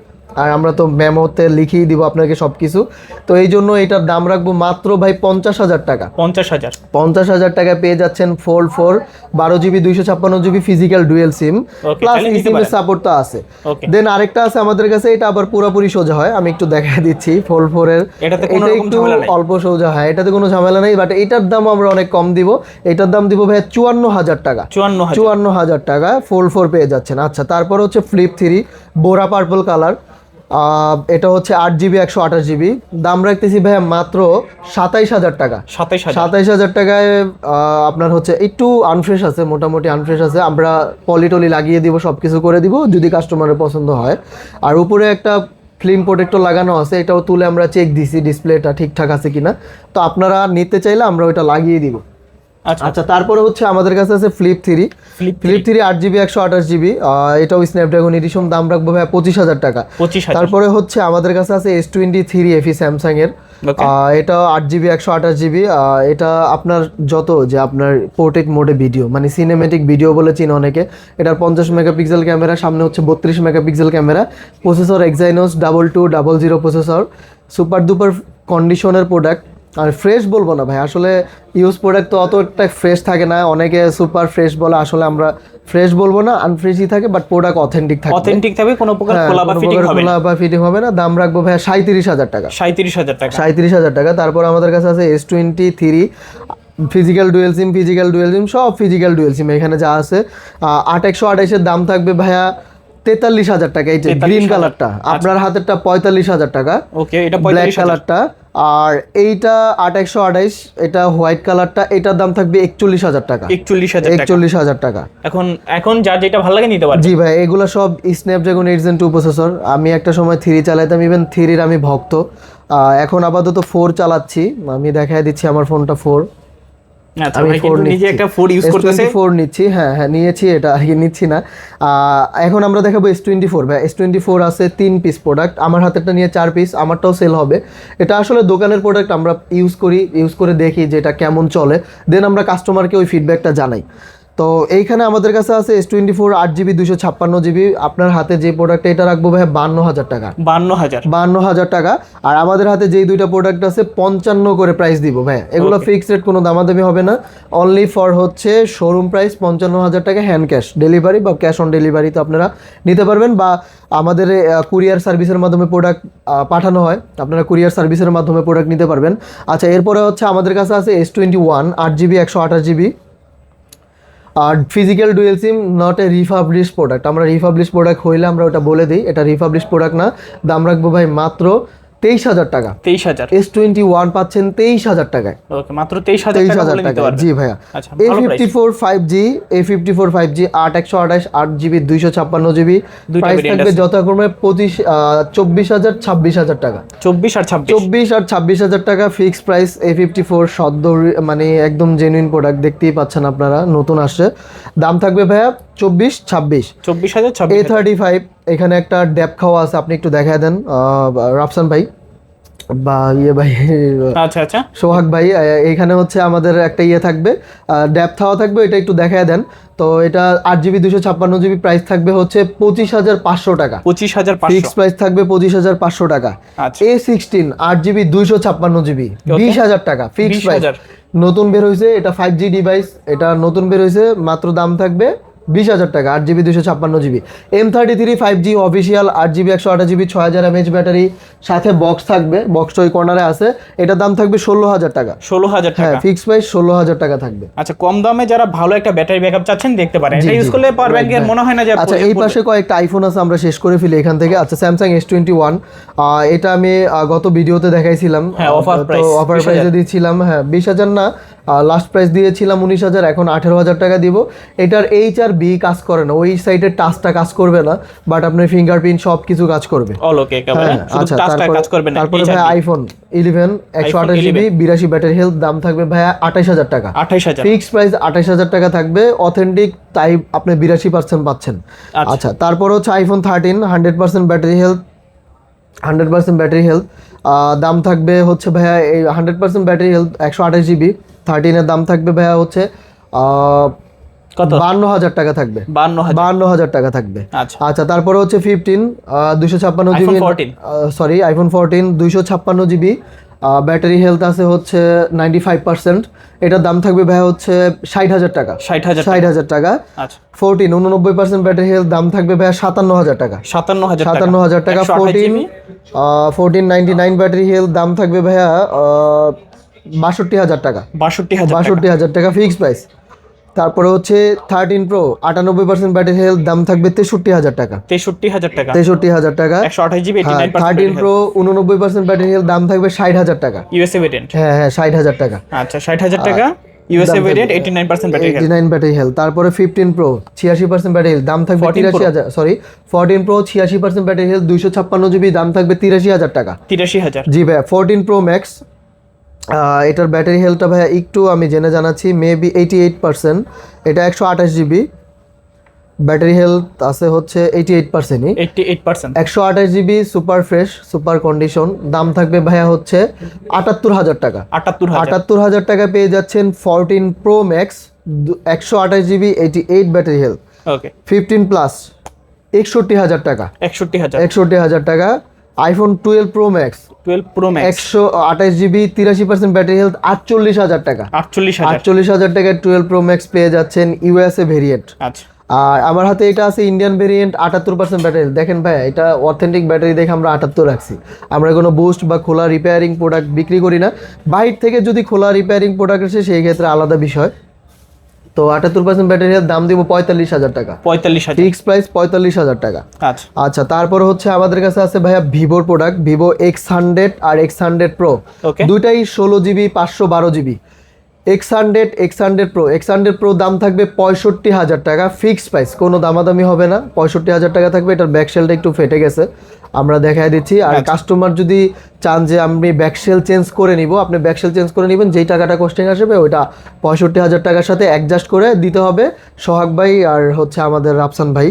আর আমরা তো মেমোতে লিখিয়ে দিব আপনাকে সব কিছু তো এই জন্য এটার দাম রাখব মাত্র ভাই পঞ্চাশ হাজার টাকা। পঞ্চাশ হাজার। পঞ্চাশ হাজার টাকায় পেয়ে যাচ্ছেন ফোল্ড ফোর বারো জিবি দুইশো ছাপ্পান্ন GB physical dual sim plus নিতে সিমের সাপোর্ট তো আছে। দেন আরেকটা আছে আমাদের কাছে এটা আবার পুরোপুরি সোজা হয় আমি একটু দেখা দিচ্ছি ফোর এর। এটা একটু অল্প সোজা হয় এটাতে কোনো ঝামেলা নেই বাট এটার দাম আমরা অনেক কম দিব। এটার দাম দিব ভাই চুয়ান্ন হাজার টাকা। চুয়ান্ন হাজার। চুয়ান্ন হাজার টাকা ফোল্ড ফোর পেয়ে যাচ্ছেন। আচ্ছা তারপর হচ্ছে flip three Bora purple colour এটা হচ্ছে আট জিবি একশো আঠাশ জিবি দাম রাখতেছি ভাইয়া মাত্র সাতাইশ হাজার টাকা। সাতাইশ হাজার। টাকায় আপনার হচ্ছে একটু আনফ্রেশ আছে মোটামুটি আনফ্রেশ আছে। আমরা পলিটলি লাগিয়ে দিব সব কিছু করে দিব যদি কাস্টমারের পছন্দ হয়। আর উপরে একটা ফিল্ম প্রোটেক্টর লাগানো আছে এটাও তুলে আমরা চেক দিছি ডিসপ্লেটা ঠিকঠাক আছে কিনা। তো আপনারা নিতে চাইলে আমরা ওইটা লাগিয়ে দিব। আচ্ছা। আচ্ছা তারপরে হচ্ছে আমাদের কাছে আছে ফ্লিপ থ্রি ফ্লিপ থ্রি আট জিবি একশো আঠাশ জিবি এটাও স্ন্যাপড্রাগন এডিশন দাম রাখব ভাই পঁচিশ হাজার টাকা। তারপরে হচ্ছে আমাদের কাছে আছে S twenty three FE Samsung এর এটা আট জিবি একশো আঠাশ জিবি এটা আপনার যত যে আপনার পোর্ট্রেট মোডে ভিডিও মানে সিনেমেটিক ভিডিও বলে চিন অনেকে। এটার পঞ্চাশ মেগাপিক্সেল ক্যামেরা সামনে হচ্ছে বত্রিশ megapixel camera processor Exynos double two double zero processor super duper কন্ডিশনের প্রোডাক্ট আর ফ্রেশ বলব না ভাই আসলে ইউজ প্রোডাক্ট তো অতটা ফ্রেশ থাকে না অনেকে সুপার ফ্রেশ বলে আসলে আমরা ফ্রেশ বলব না আনফ্রেশই থাকে বাট প্রোডাক্ট অথেন্টিক থাকে অথেন্টিক থাকবে কোনো প্রকার হ্যাঁ, খোলা বা ফিটিং হবে না। বা ফিটিং হবে না দাম রাখব সাঁত্রিশ হাজার টাকা। সাঁত্রিশ হাজার টাকা। সাঁত্রিশ হাজার টাকা তারপর আমাদের কাছে আছে S twenty three physical dual sim physical dual sim সব ফিজিক্যাল ডুয়েল সিম এখানে যা আছে। আট একশো আঠাইশের দাম থাকবে ভাইয়া তেতাল্লিশ হাজার টাকা এই যে গ্রিন কালারটা আপনার হাতেরটা পঁয়তাল্লিশ হাজার টাকা ওকে এটা ব্ল্যাক কালারটা আর এইটা আট একশো আঠাইশ এটা হোয়াইট কালারটা এটার দাম থাকবে একচল্লিশ হাজার টাকা। একচল্লিশ হাজার একচল্লিশ হাজার টাকা। এখন এখন যার যেটা ভালো লাগে নিতে পারবে। জি ভাই এগুলো সব Snapdragon eight gen two processor আমি একটা সময় থ্রি চালাইতাম ইভেন থ্রির আমি ভক্ত। এখন আপাতত ফোর চালাচ্ছি। আমি দেখাই দিচ্ছি আমার ফোনটা ফোর আমি ফোর নিজে একটা ফোর ইউজ করতেছে। ফোর নিচ্ছি হ্যাঁ হ্যাঁ নিয়েছি এটা আর কি নিচ্ছি না। আহ, এখন আমরা দেখাবো এস টোয়েন্টি ফোর ভাই। এস টোয়েন্টি ফোর আছে তিন পিস প্রোডাক্ট আমার হাতেরটা নিয়ে চার পিস আমারটাও সেল হবে। এটা আসলে দোকানের প্রোডাক্ট আমরা ইউজ করি ইউজ করে দেখি যে এটা কেমন চলে। দেন আমরা কাস্টমারকে ওই ফিডব্যাকটা জানাই। তো এইখানে আমাদের কাছে আছে এস টোয়েন্টি ফোর আট জিবি দুশো ছাপ্পান্ন জিবি আপনার হাতে যে প্রোডাক্টটা এটা রাখব ভাই বান্ন হাজার টাকা। বান্ন হাজার। বান্ন হাজার টাকা। আর আমাদের হাতে যেই দুইটা প্রোডাক্ট আছে পঞ্চান্ন করে প্রাইস দিব ভাই এগুলো ফিক্সড রেট কোনো দামাদামি হবে না। অনলি ফর হচ্ছে শোরুম প্রাইস পঞ্চান্ন হাজার টাকা হ্যান্ড ক্যাশ ডেলিভারি বা ক্যাশ অন ডেলিভারি তো আপনারা নিতে পারবেন বা আমাদের কুরিয়ার সার্ভিসের মাধ্যমে প্রোডাক্ট পাঠানো হয়। আপনারা কুরিয়ার সার্ভিসের মাধ্যমে প্রোডাক্ট নিতে পারবেন। আচ্ছা এরপরে হচ্ছে আমাদের কাছে আছে এস টোয়েন্টি ওয়ান আট জিবি একশো আঠাশ GB R physical dual SIM not a refurbish product আমরা রিফাবলিশ প্রোডাক্ট হইলে আমরা ওটা বলে দিই, এটা রিফাবলিশ প্রোডাক্ট না। দাম রাখব ভাই মাত্র তেইশ হাজার টাকা। তেইশ হাজার। এস টোয়েন্টি ওয়ান পাচ্ছেন তেইশ হাজার টাকায়। ওকে মাত্র তেইশ হাজার তেইশ হাজার টাকা জি ভাইয়া। আচ্ছা A fifty four five G A fifty four five G আট একশো আঠাশ আট জিবি দুইশো ছাপ্পান্ন জিবি। প্রাইস থাকবে যথাক্রমে পঁচিশ চব্বিশ হাজার ছাব্বিশ হাজার টাকা। চব্বিশ আর ছাব্বিশ। চব্বিশ আর ছাব্বিশ হাজার টাকা fix price A fifty four সদ্য মানে একদম জেনুইন প্রোডাক্ট দেখতেই পাচ্ছেন আপনারা নতুন আসছে। দাম থাকবে ভাইয়া চব্বিশ ছাব্বিশ। চব্বিশ হাজার এ থার্টি ফাইভ এখানে একটা ড্যাপ খাওয়া আছে আপনি একটু দেখায় দেন। রাফসান ভাই। বা ইয়ে ভাই আচ্ছা আচ্ছা। সোহাগ ভাই আহ, এইখানে হচ্ছে আমাদের একটা ইয়ে থাকবে। ড্যাপ খাওয়া থাকবে এটা একটু দেখায় দেন। তো এটা আট জিবি দুশো ছাপ্পান্ন জিবি প্রাইস থাকবে হচ্ছে পঁচিশ হাজার পাঁচশো টাকা। পঁচিশ হাজার ফিক্স প্রাইস থাকবে পঁচিশ হাজার পাঁচশো টাকা। আচ্ছা। এ সিক্সটিন আট জিবি দুইশো ছাপ্পান্ন জিবি বিশ হাজার টাকা ফিক্স প্রাইস নতুন বের হয়েছে এটা ফাইভ জি ডিভাইস এটা নতুন বের হয়েছে মাত্র দাম থাকবে বিশ হাজার টাকা আট জিবি দুশো ছাপ্পান্ন GB. M thirty three five G official আট জিবি একশো আঠাশ জিবি ছয় হাজার এমএচ ব্যাটারি সাথে বক্স থাকবে বক্সটা ওই কর্নারে আছে এটার দাম থাকবে ষোলো হাজার টাকা। ষোলো হাজার টাকা। হ্যাঁ ফিক্স প্রাইস ষোলো হাজার টাকা থাকবে। আচ্ছা কম দামে যারা ভালো একটা ব্যাটারি ব্যাকআপ চাচ্ছেন দেখতে পারেন। এটা ইউজ করলে পাওয়ার ব্যাংকের মনে হয় না যে আচ্ছা এই পাশে কয়েকটা আইফোন আছে আমরা শেষ করে ফেলি এখান থেকে। আচ্ছা স্যামসাং এস টোয়েন্টি ওয়ান এটা আমি গত ভিডিওতে দেখাইছিলাম। হ্যাঁ, offer price, অফার 20,000 প্রাইসে দিয়েছিলাম হ্যাঁ বিশ হাজার না লাস্ট প্রাইস দিয়েছিলাম উনিশ হাজার এখন আঠেরো হাজার টাকা দিব। এটার এইচ আর বি কাজ করে না ওই সাইডের টাচটা কাজ করবে না বাট আপনার ফিঙ্গারপ্রিন্ট সব কিছু কাজ করবে। হ্যাঁ, আচ্ছা তারপরে ভাই আইফোন ইলেভেন একশো আঠাশ জিবি বিরাশি ব্যাটারি হেলথ দাম থাকবে ভাইয়া আঠাশ হাজার টাকা। আঠাইশ হাজার। ফিক্স প্রাইস আঠাশ হাজার টাকা থাকবে অথেন্টিক তাই আপনি বিরাশি পার্সেন্ট পাচ্ছেন। আচ্ছা। আচ্ছা তারপর হচ্ছে iPhone thirteen hundred percent battery health hundred percent battery health দাম থাকবে হচ্ছে ভাইয়া এই হান্ড্রেড পার্সেন্ট ব্যাটারি হেলথ একশো আঠাশ জিবি থার্টিনের দাম থাকবে ভাইয়া হচ্ছে কত? বান্ন হাজার টাকা থাকবে। বান্ন হাজার। টাকা থাকবে। আচ্ছা। আচ্ছা তারপরে হচ্ছে ফিফটিন দুশো ছাপ্পান্ন জিবি সরি আইফোন ফোরটিন দুইশো ছাপ্পান্ন জিবি ব্যাটারি হেলথ আছে হচ্ছে নাইনটি ফাইভ পার্সেন্ট এটার দাম থাকবে ভাই হচ্ছে ষাট হাজার টাকা। ষাট হাজার ষাট হাজার টাকা। আচ্ছা। ফোরটিন উননব্বই পার্সেন্ট ব্যাটারি হেলথ দাম থাকবে ভাই সাতান্ন হাজার টাকা। সাতান্ন হাজার সাতান্ন হাজার টাকা। Fourteen fourteen ninety nine battery health দাম থাকবে ভাইয়া বাষট্টি হাজার টাকা। বাষট্টি হাজার টাকা। বাষট্টি হাজার টাকা ফিক্স প্রাইস তারপরে হচ্ছে থার্টিন প্রো আটানব্বই পার্সেন্ট ব্যাটারি হেলথ দাম থাকবে তেষট্টি হাজার টাকা। তেষট্টি হাজার টাকা। তেষট্টি হাজার টাকা। জিবি থার্টিন প্রো উননব্বই পার্সেন্ট ব্যাটারি হেলথ দাম থাকবে ষাট হাজার টাকা। ইউএসএ ভেরিয়েন্ট হ্যাঁ হ্যাঁ ষাট হাজার টাকা। আচ্ছা ষাট হাজার টাকা USA variant eighty nine percent battery eighty nine battery health তারপরে ফিফটিন প্রো ছিয়াশি পার্সেন্ট ব্যাটারি হেলথ দাম থাকবে 14 তিরাশি হাজার সরি ফোরটিন প্রো ছিয়াশি পার্সেন্ট ব্যাটারি হেলথ দুইশো ছাপ্পান্ন জিবি দাম থাকবে তিরাশি হাজার টাকা। তিরাশি হাজার। জি ভাইয়া ফোরটিন প্রো ম্যাক্স এটার ব্যাটারি হেলথটা ভাইয়া একটু আমি জেনে জানাচ্ছি মেবি এইটি এইট পার্সেন্ট এটা একশো আঠাশ জিবি ব্যাটারি হেলথ আছে হচ্ছে এইটি এইট পার্সেন্টই এইটটি এইট পার্সেন্ট একশো আঠাশ GB super fresh super condition দাম থাকবে ভাইয়া হচ্ছে আটাত্তর হাজার টাকা। আটাত্তর আটাত্তর হাজার টাকা পেয়ে যাচ্ছেন ফোরটিন প্রো ম্যাক্স একশো আঠাশ GB eighty eight battery health. Okay fifteen plus একষট্টি হাজার টাকা। একষট্টি হাজার। একষট্টি হাজার টাকা। IPhone twelve pro max twelve pro max একশো আঠাশ জিবি তিরাশি পার্সেন্ট ব্যাটারি হেলথ আটচল্লিশ হাজার টাকা। আটচল্লিশ আটচল্লিশ হাজার টাকায় টুয়েলভ প্রো ম্যাক্স পেয়ে যাচ্ছেন ইউএসএ ভেরিয়েন্ট আচ্ছা। আর আমার হাতে এটা আছে ইন্ডিয়ান ভেরিয়েন্ট আটাত্তর পার্সেন্ট ব্যাটারি দেখেন ভাই এটা অথেন্টিক ব্যাটারি দেখে আমরা আটাত্তর রাখছি। আমরা কোনো বুস্ট বা খোলা রিপেয়ারিং প্রোডাক্ট বিক্রি করি না। বাইর থেকে যদি খোলা রিপেয়ারিং প্রোডাক্ট আসে সেই ক্ষেত্রে আলাদা বিষয়। তো আটাত্তর পার্সেন্ট ব্যাটারির দাম দিব পঁয়তাল্লিশ হাজার টাকা। পঁয়তাল্লিশ হাজার। ফিক্স প্রাইস পঁয়তাল্লিশ হাজার টাকা। আচ্ছা। আচ্ছা তারপর হচ্ছে আমাদের কাছে আছে ভাইয়া ভিভোর প্রোডাক্ট ভিভো এক্স হান্ড্রেড আর এক্স হান্ড্রেড প্রো দুইটাই ষোলো জিবি পাঁচশো বারো GB X hundred X hundred pro X hundred pro দাম থাকবে পঁয়ষট্টি হাজার টাকা ফিক্সড প্রাইস কোনো দামাদামি হবে না পঁয়ষট্টি হাজার টাকা থাকবে এটার ব্যাকশেলটা একটু ফেটে গেছে। আমরা দেখাই দিচ্ছি আর কাস্টমার যদি চান যে আমি ব্যাকশেল চেঞ্জ করে নিব আপনি ব্যাকশেল চেঞ্জ করে নেবেন যেই টাকাটা কোস্টিং আসবে ওইটা পঁয়ষট্টি হাজার টাকার সাথে অ্যাডজাস্ট করে দিতে হবে সোহাগ ভাই আর হচ্ছে আমাদের রাফসান ভাই।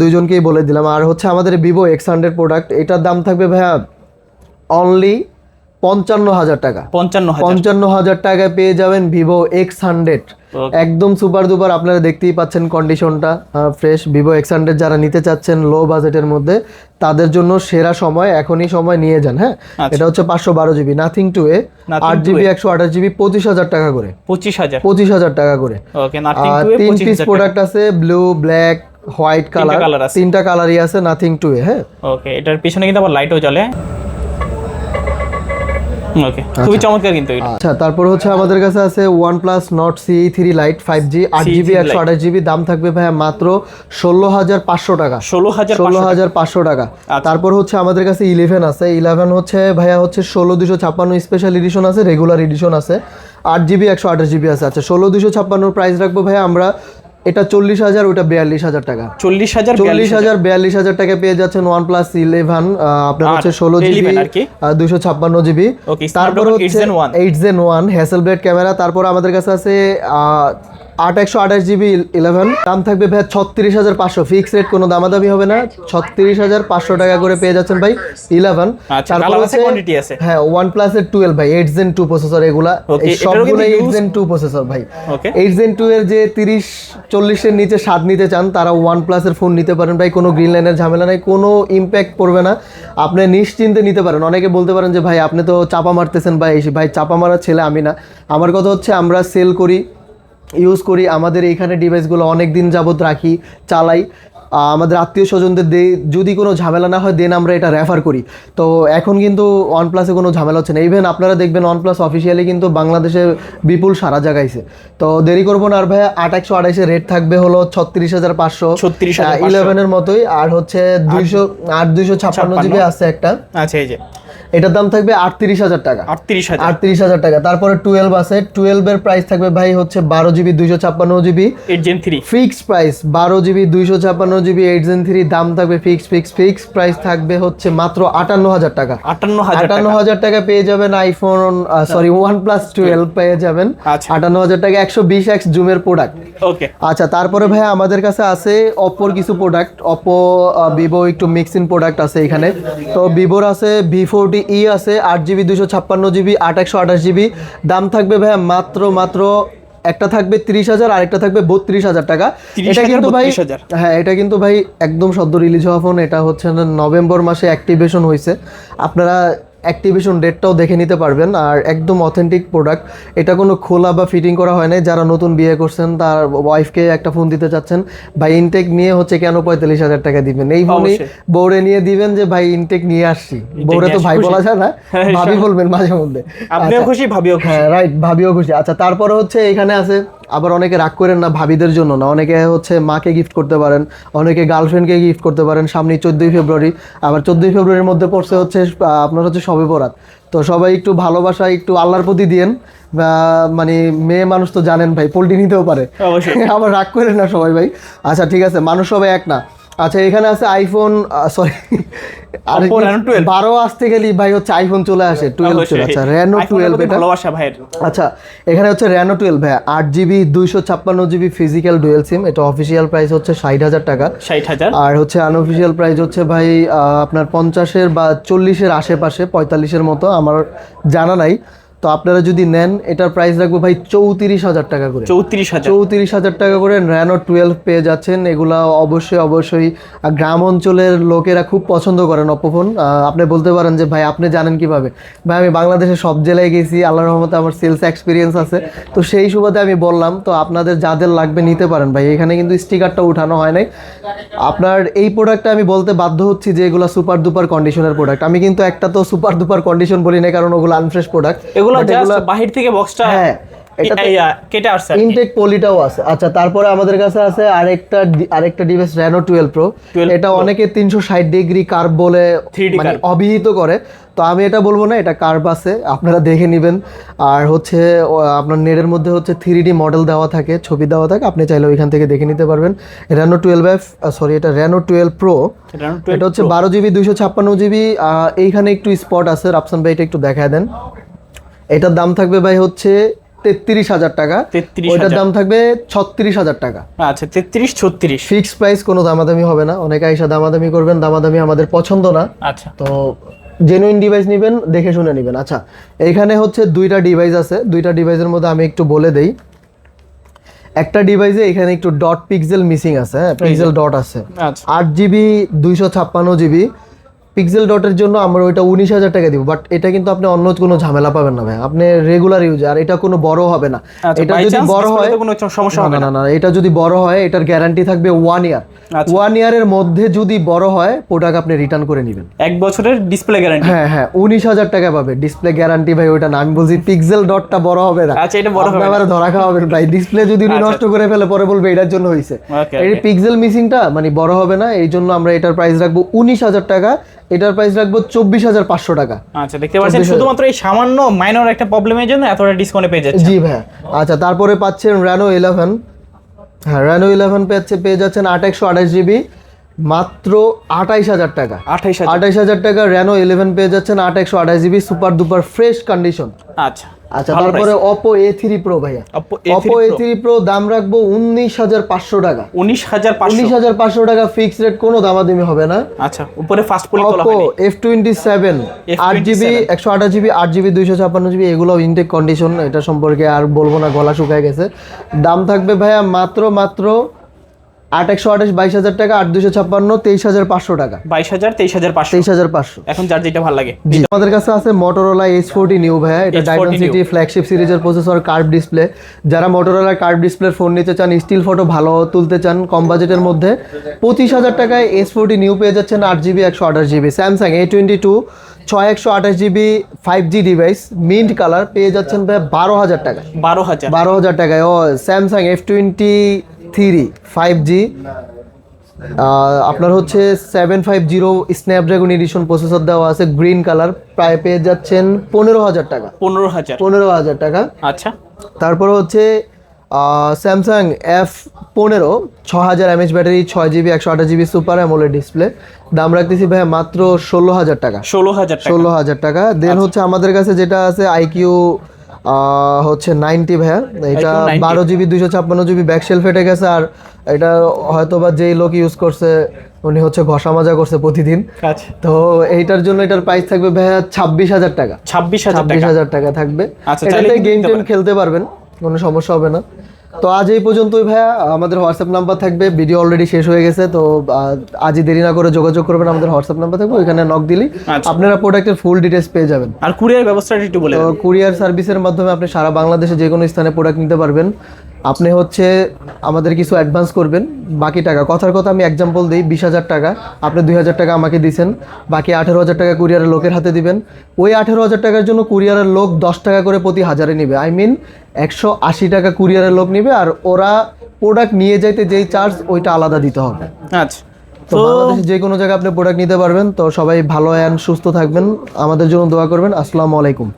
দুইজনকেই বলে দিলাম আর হচ্ছে আমাদের ভিভো এক্স হান্ড্রেড প্রোডাক্ট এটার দাম থাকবে ভাইয়া অনলি পঞ্চান্ন হাজার টাকা। পঞ্চান্ন হাজার পঞ্চান্ন হাজার টাকায় পেয়ে যাবেন ভিভো এক্স হান্ড্রেড. একদম সুপার দুপার আপনারা দেখতেই পাচ্ছেন কন্ডিশনটা ফ্রেশ ভিভো এক্স হান্ড্রেড যারা নিতে চাচ্ছেন লো বাজেটের মধ্যে তাদের জন্য সেরা সময় এখনই সময় নিয়ে যান হ্যাঁ? আচ্ছা। এটা হচ্ছে পাঁচশো বারো জিবি নাথিং টু এ আট জিবি একশো আঠাশ জিবি পঁচিশ হাজার টাকা করে। পঁচিশ হাজার। পঁচিশ হাজার টাকা করে। আর তিন পিস প্রোডাক্ট আছে ব্লু ব্ল্যাক হোয়াইট কালার তিনটা কালারই আছে নাথিং টু এ হ্যাঁ? ওকে এটার পিছনে কিন্তু আবার লাইটও জ্বলে। ওকে খুবই চমৎকার কিন্তু এটা আচ্ছা তারপর হচ্ছে আমাদের কাছে আছে আঠাশ জিবি দাম থাকবে ভাইয়া মাত্র ষোলো হাজার পাঁচশো টাকা। ষোলো হাজার ষোলো হাজার পাঁচশো টাকা। আচ্ছা। তারপর হচ্ছে আমাদের কাছে ইলেভেন আছে। ইলেভেন হচ্ছে ভাইয়া হচ্ছে ষোলো দুশো ছাপ্পান্ন স্পেশাল এডিশন আছে রেগুলার এডিশন আছে। আট জিবি একশো আঠাশ জিবি আছে। আচ্ছা ষোলো দুশো ছাপ্পান্নর প্রাইস রাখব ভাইয়া আমরা এটা চল্লিশ হাজার ওটা বিয়াল্লিশ হাজার টাকা। চল্লিশ হাজার চল্লিশ হাজার বিয়াল্লিশ হাজার। টাকা পেয়ে যাচ্ছেন ওয়ান প্লাস ইলেভেন আপনার হচ্ছে ষোলো জিবি দুশো ছাপ্পান্ন জিবি তারপর হচ্ছে 8 Gen 1 eight gen one Hasselblad camera তারপর আমাদের কাছে আছে আহ, আট একশো আঠাশ জিবি ইলেভেন দাম থাকবে ভাই ছত্রিশ হাজার পাঁচশো। ফিক্স রেট কোনো দামাদামি হবে না। ছত্রিশ হাজার পাঁচশো টাকা করে পেয়ে যাচ্ছেন ভাই ইলেভেন আচ্ছা, আছে, হ্যাঁ ওয়ান প্লাস এর টুয়েলভ ভাই এইট জেন টু প্রসেসর এগুলা। সবগুলো এইট জেন টু প্রসেসর ভাই। এইট জেন টু এর যে তিরিশ চল্লিশের নিচে স্বাদ নিতে চান তারা ওয়ান প্লাসের ফোন নিতে পারেন ভাই। কোনো গ্রিন লাইনের ঝামেলা নাই কোনো ইম্প্যাক্ট পড়বে না। আপনি নিশ্চিন্তে নিতে পারেন। অনেকে বলতে পারেন যে ভাই আপনি তো চাপা মারতেছেন ভাই। ভাই চাপা মারার ছেলে আমি না। আমার কথা হচ্ছে আমরা সেল করি ইউজ করি আমাদের এইখানে ডিভাইসগুলো অনেক দিন যাবত রাখি চালাই। আমাদের আত্মীয় স্বজনদের দে যদি কোনো ঝামেলা না হয় দেন আমরা এটা রেফার করি। তো এখন কিন্তু ওয়ানপ্লাসে কোনো ঝামেলা হচ্ছে না। ইভেন আপনারা দেখবেন ওয়ানপ্লাস অফিসিয়ালি কিন্তু বাংলাদেশে বিপুল সারা জায়গাইছে তো দেরি করব না আর ভাই আট একশো আড়াইশে রেট থাকবে হলো ছত্রিশ হাজার পাঁচশো। 36,500 ইলেভেনের মতোই আর হচ্ছে দুইশো আট দুইশো ছাপ্পান্ন জিবি আছে একটা। আচ্ছা এই যে। এটার দাম থাকবে আটত্রিশ হাজার টাকা। আটত্রিশ হাজার। আটত্রিশ হাজার টাকা। তারপরে টুয়েলভ আছে। টুয়েলভের প্রাইস থাকবে ভাই হচ্ছে বারো জিবি দুইশো ছাপ্পান্ন GB. Eight gen three fix price বারো জিবি দুইশো ছাপ্পান্ন জিবি এইট জেন থ্রি দাম থাকবে ফিক্স ফিক্স ফিক্স প্রাইস থাকবে হচ্ছে মাত্র আটান্ন হাজার টাকা। আটান্ন হাজার আটান্ন হাজার টাকা পেয়ে যাবেন iPhone sorry one plus twelve পেয়ে যাবেন। আচ্ছা। আটান্ন হাজার টাকা একশো বিশ এক্স জুমের প্রোডাক্ট ওকে আচ্ছা তারপরে ভাই আমাদের কাছে আছে অপোর কিছু প্রোডাক্ট অপো ভিভো একটু মিক্সিং প্রোডাক্ট আছে এখানে। তো ভিভোর আছে ভি ফোরটি ই আছে আট জিবি দুশো ছাপ্পান্ন জিবি আট একশো আঠাশ জিবি। দাম থাকবে ভাইয়া মাত্র মাত্র একটা থাকবে ত্রিশ হাজার আরেকটা থাকবে বত্রিশ হাজার টাকা। এটা কিন্তু ভাই হ্যাঁ এটা কিন্তু ভাই একদম সদ্য রিলিজ হওয়া ফোন এটা হচ্ছে নভেম্বর মাসে অ্যাক্টিভেশন হয়েছে আপনারা অ্যাক্টিভেশন ডেটটাও দেখে নিতে পারবেন আর একদম অথেন্টিক প্রোডাক্ট এটা কোনো খোলা বা ফিটিং করা হয় নাই। যারা নতুন বিয়ে করছেন তার ওয়াইফকে একটা ফোন দিতে চাচ্ছেন ভাই ইনটেক নিয়ে হচ্ছে কেন পঁয়তাল্লিশ হাজার টাকা দিবেন? এই ফোনই। বউরে নিয়ে দিবেন যে ভাই ইনটেক নিয়ে আসছি। বউরে তো ভাই বলা যায় না হ্যাঁ, ভাবি বলবেন মাঝে মধ্যে। আপনিও আচ্ছা। খুশি ভাবিও খুশি। হ্যাঁ রাইট ভাবিও খুশি। আচ্ছা তারপরে হচ্ছে এখানে আছে আবার অনেকে রাগ করেন না ভাবিদের জন্য না অনেকে হচ্ছে মাকে গিফট করতে পারেন অনেকে গার্লফ্রেন্ডকে গিফট করতে পারেন সামনে চোদ্দোই ফেব্রুয়ারি আবার চোদ্দোই ফেব্রুয়ারির মধ্যে পড়ছে হচ্ছে আপনার হচ্ছে সবে পড়াত তো সবাই একটু ভালোবাসা একটু আল্লাহর প্রতি দিয়েন মানে মেয়ে মানুষ তো জানেন ভাই পোল্ট্রি নিতেও পারে। আবার রাগ করেন না সবাই ভাই। আচ্ছা ঠিক আছে মানুষ সবাই এক না। আচ্ছা এখানে আছে আইফোন সরি আর Oppo Reno 12 বারো আসতে গেলেই ভাই হচ্ছে আইফোন চলে আসে টুয়েলভ চলে আচ্ছা রেনো টুয়েলভ এটা। আচ্ছা এখানে হচ্ছে র্যানো টুয়েলভ ভাই আট জিবি দুইশো ছাপ্পান্ন জিবি ফিজিক্যাল ডুয়েল সিম এটা অফিসিয়াল প্রাইস হচ্ছে ষাট হাজার টাকা। ষাট হাজার। আর হচ্ছে আনঅফিসিয়াল প্রাইস হচ্ছে ভাই আহ, আপনার পঞ্চাশের বা চল্লিশের আশেপাশে পঁয়তাল্লিশের মতো আমার জানা নাই। তো আপনারা যদি নেন এটার প্রাইস রাখব ভাই চৌত্রিশ হাজার টাকা করে। চৌত্রিশ হাজার। চৌত্রিশ হাজার টাকা করে র্যানো টুয়েলভ পেয়ে যাচ্ছেন। এগুলা অবশ্যই অবশ্যই গ্রাম অঞ্চলের লোকেরা খুব পছন্দ করেন অপো ফোন আপনি বলতে পারেন যে ভাই আপনি জানেন কীভাবে? ভাই আমি বাংলাদেশের সব জেলায় গেছি। আল্লাহ রহমতে আমার সেলস এক্সপিরিয়েন্স আছে। তো সেই সুবাদে আমি বললাম তো আপনাদের যাদের লাগবে নিতে পারেন। ভাই এখানে কিন্তু স্টিকারটা উঠানো হয় নাই। আপনার এই প্রোডাক্টটা আমি বলতে বাধ্য হচ্ছি যে এগুলো সুপার দুপার কন্ডিশনের প্রোডাক্ট আমি কিন্তু একটা তো সুপার দুপার কন্ডিশন বলি না কারণ ওগুলো আনফ্রেশ প্রোডাক্ট এগুলো বাহির থেকে বক্সটা হ্যাঁ, কেটে আসছে ইনটেক পলিটাও আছে। আচ্ছা তারপরে আমাদের কাছে আছে আরেকটা আরেকটা ডিভাইস রেনো টুয়েলভ প্রো এটা অনেকে তিনশো ষাট ডিগ্রি কার্ভ বলে মানে অভিহিত করে। তো আমি এটা বলব না এটা কার্ভ আছে আপনারা দেখে নেবেন। আর হচ্ছে আপনার নেটের মধ্যে হচ্ছে থ্রি ডি মডেল দেওয়া থাকে ছবি দেওয়া থাকে আপনি চাইলে ওইখান থেকে দেখে নিতে পারবেন। রেনো টুয়েলভ এফ সরি এটা রেনো টুয়েলভ প্রো এটা হচ্ছে বারো জিবি দুইশো ছাপ্পান্ন জিবি এইখানে একটু স্পট আছে রাফসান ভাই এটা একটু দেখায় দেন। এটার দাম থাকবে ভাই হচ্ছে তেত্রিশ হাজার টাকা। ওইটার দাম থাকবে ছত্রিশ হাজার টাকা। আচ্ছা তেত্রিশ ছত্রিশ। ফিক্সড প্রাইস কোনো দামাদামি হবে না। অনেকে আইসা দামাদামি করবেন দামাদামি আমাদের পছন্দ না। আচ্ছা। তো জেনুইন ডিভাইস নেবেন দেখে শুনে নেবেন। আচ্ছা এইখানে হচ্ছে দুইটা ডিভাইস আছে। দুইটা ডিভাইসের মধ্যে আমি একটু বলে দেই। একটা ডিভাইসে এখানে একটু ডট পিক্সেল মিসিং আছে হ্যাঁ? পিক্সেল ডট আছে। আচ্ছা। আট জিবি দুইশো ছাপ্পান্ন জিবি পিক্সেল ডটের জন্য আমরা ওইটা উনিশ হাজার টাকা দিব বাট এটা কিন্তু আপনি অন্য কোনো ঝামেলা পাবেন না ভাই। আপনি রেগুলার ইউজ আর এটা কোনো বড় হবে না। আচ্ছা এটা যদি বড় হয় কোনো সমস্যা হবে না না? এটা যদি বড় হয় এটার গ্যারান্টি থাকবে ওয়ান ইয়ার। ওয়ান ইয়ারের মধ্যে যদি বড় হয় প্রোডাক্ট আপনি রিটার্ন করে নেবেন। এক বছরের ডিসপ্লে গ্যারান্টি হ্যাঁ হ্যাঁ উনিশ হাজার টাকা পাবে। ডিসপ্লে গ্যারান্টি ভাই ওইটা না আমি বলছি পিক্সেল ডটটা বড় হবে না। আচ্ছা, এটা বড় হবে আবার ধরা খাওয়াবেন ভাই। ডিসপ্লে যদি উনি আচ্ছা। নষ্ট করে ফেলে পরে বলবে এটার জন্য হয়েছে এই. পিক্সেল মিসিংটা মানে বড় হবে না এই জন্য আমরা এটার প্রাইস রাখব উনিশ হাজার টাকা। এটার প্রাইস রাখব চব্বিশ হাজার পাঁচশো টাকা। আচ্ছা দেখতে পাচ্ছেন শুধুমাত্র এই সামান্য মাইনর একটা প্রবলেমের জন্য এতটা ডিসকাউন্টে পেয়ে যাচ্ছে জি ভাই আচ্ছা তারপরে পাচ্ছেন র্যানো ইলেভেন হ্যাঁ র্যানো ইলেভেন পেয়ে পেয়ে যাচ্ছেন আট একশো আঠাশ জিবি মাত্র আঠাইশ হাজার টাকা। আঠাইশ আঠাইশ হাজার টাকা রেনো ইলেভেন পেয়ে যাচ্ছেন আট একশো আঠাশ GB super duper fresh condition আচ্ছা আচ্ছা তারপরে অপো এ থ্রি প্রো ভাইয়া। অপো এ থ্রি প্রো দাম রাখব উনিশ হাজার পাঁচশো টাকা। উনিশ হাজার উনিশ হাজার পাঁচশো টাকা ফিক্স রেট কোনো দামাদামি হবে না। আচ্ছা উপরে ফাস্ট পলি অপো এফ টোয়েন্টি সেভেন আট জিবি একশো আঠাশ জিবি আট জিবি দুইশো ছাপ্পান্ন জিবি এগুলো ইনটেক কন্ডিশন এটা সম্পর্কে আর বলব না গলা শুকায় গেছে। দাম থাকবে ভাইয়া মাত্র মাত্র আট একশো আঠাশ বাইশ হাজার টাকা আট দুশো ছাপ্পান্ন তেইশ হাজার পাঁচশো টাকা। বাইশ হাজার তেইশ হাজার পাঁচশো। তেইশ হাজার পাঁচশো। এখন যার যেটা ভালো লাগে। জি। আমাদের কাছে আছে মোটরোলা এইচ ফোরটি নিউ ভাইয়া। এটা H40 ডাইমেনসিটি ফ্ল্যাগশিপ সিরিজের প্রসেসর কার্ভ ডিসপ্লে যারা মোটরোলা কার্ভ ডিসপ্লের ফোন নিতে চান স্টিল ফটো ভালো তুলতে চান কম বাজেটের মধ্যে পঁচিশ হাজার টাকায় এইচ ফোরটি নিউ পেয়ে যাচ্ছেন আট জিবি একশো আঠাশ GB Samsung A twenty two ছয় একশো আঠাশ GB five G device mint colour পেয়ে যাচ্ছেন ভাই বারো হাজার টাকা বারো হাজার। বারো হাজার টাকায়। ও Samsung F twenty three five G আপনার হচ্ছে seven five zero Snapdragon edition processor দেওয়া আছে গ্রিন কালার প্রায় পেয়ে যাচ্ছেন পনেরো হাজার টাকা। পনেরো হাজার। পনেরো হাজার টাকা। আচ্ছা। তারপর হচ্ছে স্যামসাং এফ পনেরো ছ হাজার এমএচ ব্যাটারি ছয় জিবি একশো আঠাশ জিবি সুপার অ্যামোলেড ডিসপ্লে দাম রাখতেছি ভাই মাত্র ষোলো হাজার টাকা। ষোলো হাজার ষোলো হাজার টাকা। দেন হচ্ছে আমাদের কাছে যেটা আছে আইকিউ হচ্ছে নাইনটি ভাইয়া। এটা বারো জিবি দুইশো ছাপ্পান্ন জিবি ব্যাক শেল ফেটে গেছে আর এটা হয়তো বা যেই লোক ইউজ করছে উনি হচ্ছে ঘষা মাজা করছে প্রতিদিন। আচ্ছা। তো এইটার জন্য এটার প্রাইস থাকবে ভাইয়া ছাব্বিশ হাজার টাকা। ছাব্বিশ হাজার টাকা। থাকবে। আচ্ছা, এটাতে গেম টেম খেলতে পারবেন কোনো সমস্যা হবে না। তো আজ এই পর্যন্তই ভাইয়া। আমাদের হোয়াটসঅ্যাপ নাম্বার থাকবে। ভিডিও অলরেডি শেষ হয়ে গেছে তো আজই দেরি না করে যোগাযোগ করবেন। আমাদের হোয়াটসঅ্যাপ নাম্বার থাকবে ওইখানে নক দিলেই আচ্ছা। আপনারা প্রোডাক্টের ফুল ডিটেলস পেয়ে যাবেন। আর কুরিয়ার ব্যবস্থাটা একটু বলে কুরিয়ার সার্ভিসের মাধ্যমে আপনি সারা বাংলাদেশে যে কোনো স্থানে প্রোডাক্ট নিতে পারবেন। আপনি হচ্ছে আমাদের কিছু অ্যাডভান্স করবেন বাকি টাকা। কথার কথা আমি এক্সাম্পল দিই বিশ হাজার টাকা। আপনি দুই হাজার টাকা আমাকে দিছেন বাকি আঠেরো হাজার টাকা কুরিয়ারের লোকের হাতে দিবেন। ওই আঠেরো হাজার টাকার জন্য কুরিয়ারের লোক দশ টাকা করে প্রতি হাজারে নিবে। আই মিন একশো আশি টাকা কুরিয়ারের লোক নিবে আর ওরা প্রোডাক্ট নিয়ে যাইতে যেই চার্জ ওইটা আলাদা দিতে হবে। আচ্ছা। তো বাংলাদেশে যে কোনো জায়গায় আপনি প্রোডাক্ট নিতে পারবেন। তো সবাই ভালো অ্যান্ড সুস্থ থাকবেন। আমাদের জন্য দোয়া করবেন। আসসালামু আলাইকুম।